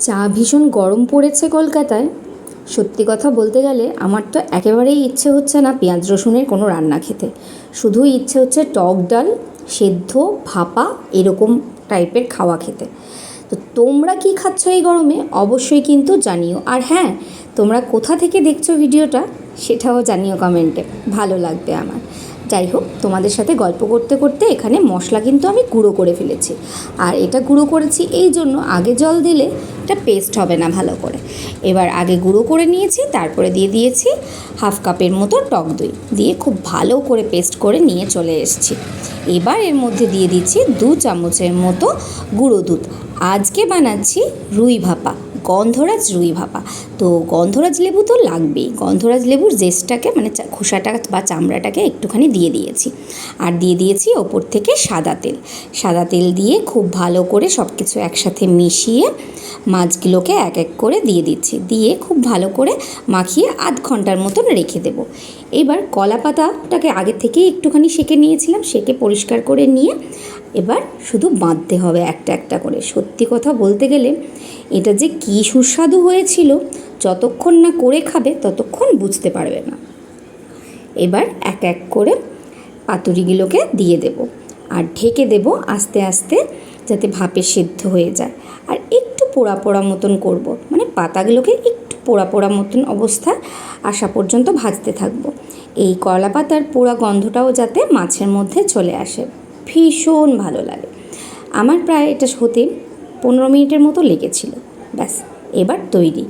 চা ভীষণ গরম পড়েছে কলকাতায়। সত্যি কথা বলতে গেলে আমার তো একেবারেই ইচ্ছে হচ্ছে না পেঁয়াজ রসুনের কোনো রান্না খেতে। শুধুই ইচ্ছে হচ্ছে টক ডাল, সেদ্ধ, ভাপা এরকম টাইপের খাওয়া খেতে। তো তোমরা কী খাচ্ছ এই গরমে? অবশ্যই কিন্তু জানিও। আর হ্যাঁ তোমরা কোথা থেকে দেখছ ভিডিওটা, সেটাও জানিও কমেন্টে। ভালো লাগবে আমার। যাই হোক তোমাদের সাথে গল্প করতে করতে এখানে মশলা কিন্তু আমি গুঁড়ো করে ফেলেছি। আর এটা গুঁড়ো করেছি এই জন্য আগে জল দিলে এটা পেস্ট হবে না ভালো করে। এবার আগে গুঁড়ো করে নিয়েছি, তারপরে দিয়ে দিয়েছি হাফ কাপের মতো টক দই। দিয়ে খুব ভালো করে পেস্ট করে নিয়ে চলে এসেছি। এবার এর মধ্যে দিয়ে দিচ্ছি দু চামচের মতো গুঁড়ো দুধ। আজকে বানাচ্ছি রুই ভাপা। গন্ধরাজ রুই ভাপা। তো গন্ধরাজ লেবু তো লাগবেই। গন্ধরাজ লেবুর জেসটাকে মানে খোসাটা বা চামড়াটাকে একটুখানি দিয়ে দিয়েছি। আর দিয়ে দিয়েছি ওপর থেকে সাদা তেল। সাদা তেল দিয়ে খুব ভালো করে সব কিছু একসাথে মিশিয়ে মাছগুলোকে এক এক করে দিয়ে দিচ্ছি। দিয়ে খুব ভালো করে মাখিয়ে আধ ঘণ্টার মতন রেখে দেবো। এবার কলা পাতাটাকে আগে থেকেই একটুখানি সেঁকে নিয়েছিলাম। সেঁকে পরিষ্কার করে নিয়ে এবার শুধু বাঁধতে হবে একটা একটা করে। সত্যি কথা বলতে গেলে এটা যে কী সুস্বাদু হয়েছিল, যতক্ষণ না করে খাবে, ততক্ষণ বুঝতে পারবে না। এবার এক এক করে পাতুরিগুলোকে দিয়ে দেব আর ঢেকে দেব আস্তে আস্তে যাতে ভাপে সেদ্ধ হয়ে যায়। আর একটু পোড়া পোড়া মতন করব। মানে পাতাগুলোকে একটু পোড়া পোড়া মতন অবস্থা আসা পর্যন্ত ভাজতে থাকব। এই কলা পাতার পোড়া গন্ধটাও যাতে মাছের মধ্যে চলে আসে। ভীষণ ভালো লাগে। আমার প্রায় এটা হতে পনেরো মিনিটের মতো লেগেছিল। ব্যাস এবার তৈরি।